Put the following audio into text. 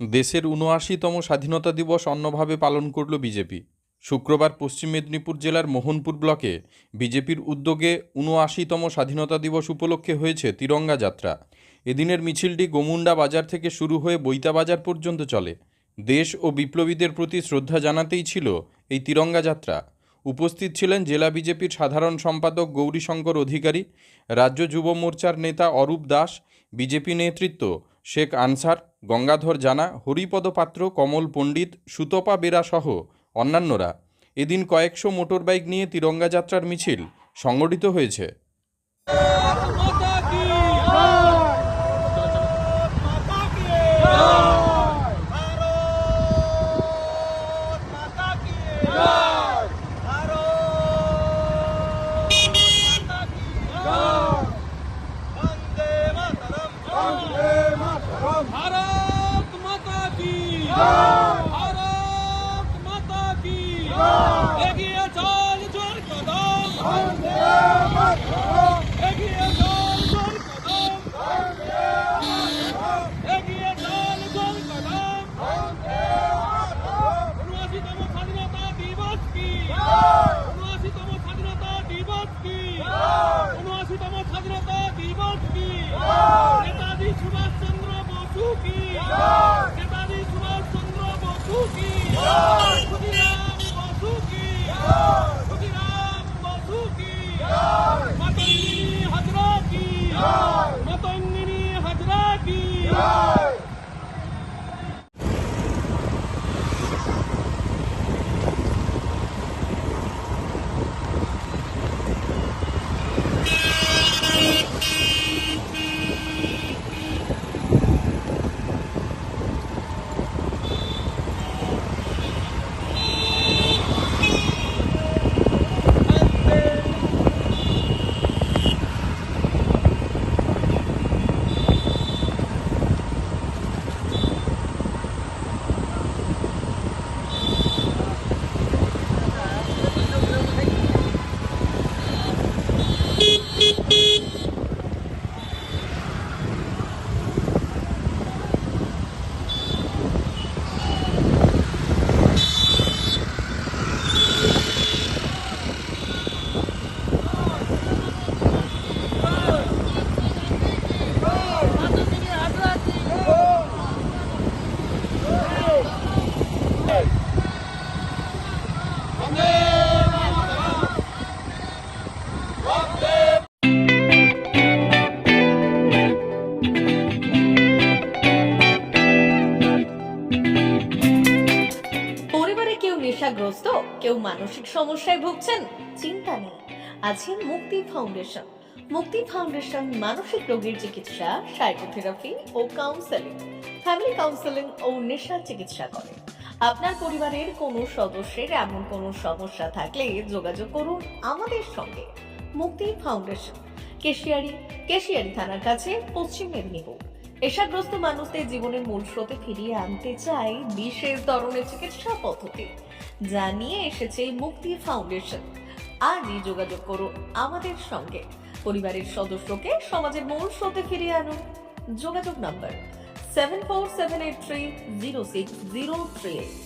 দেশের উনআশিতম স্বাধীনতা দিবস অন্যভাবে পালন করল বিজেপি। শুক্রবার পশ্চিম মেদিনীপুর জেলার মোহনপুর ব্লকে বিজেপির উদ্যোগে উনআশিতম স্বাধীনতা দিবস উপলক্ষে হয়েছে তিরঙ্গা যাত্রা। এদিনের মিছিলটি গোমুন্ডা বাজার থেকে শুরু হয়ে বৈতা বাজার পর্যন্ত চলে। দেশ ও বিপ্লবীদের প্রতি শ্রদ্ধা জানাতেই ছিল এই তিরঙ্গা যাত্রা। উপস্থিত ছিলেন জেলা বিজেপির সাধারণ সম্পাদক গৌরীশঙ্কর অধিকারী, রাজ্য যুব মোর্চার নেতা অরূপ দাস, বিজেপি নেতৃত্ব শেখ আনসার, গঙ্গাধর জানা, হরিপদ পাত্র, কমল পণ্ডিত, সুতপা বেরা সহ অন্যান্যরা। এদিন কয়েকশো মোটরবাইক নিয়ে তিরঙ্গা যাত্রার মিছিল সংগঠিত হয়েছে। Go! কেউ মানসিক সমস্যায় ভুগছেন? চিন্তা নেই। আছে মুক্তি ফাউন্ডেশন। মুক্তি ফাউন্ডেশন মানসিক রোগীর চিকিৎসা, সাইকোথেরাপি ও কাউন্সেলিং। ফ্যামিলি কাউন্সেলিং ও নেশা চিকিৎসা করে। আপনার পরিবারের কোনো সদস্যের এমন কোনো সমস্যা থাকলে যোগাযোগ করুন আমাদের সঙ্গে। মুক্তি ফাউন্ডেশন, কেশিয়ারি কেশিয়ারি থানার কাছে, পশ্চিম মেদিনীপুর। নেশাগ্রস্ত মানুষদের জীবনের মূল স্রোতে ফিরিয়ে আনতে চাই বিশেষ ধরনের চিকিৎসা পদ্ধতি। যা নিয়ে এসেছে মুক্তি ফাউন্ডেশন। আজই যোগাযোগ করো আমাদের সঙ্গে। পরিবারের সদস্যকে সমাজের মূল স্রোতে ফিরিয়ে আনুন যোগাযোগ number seven four seven eight three zero six zero three eight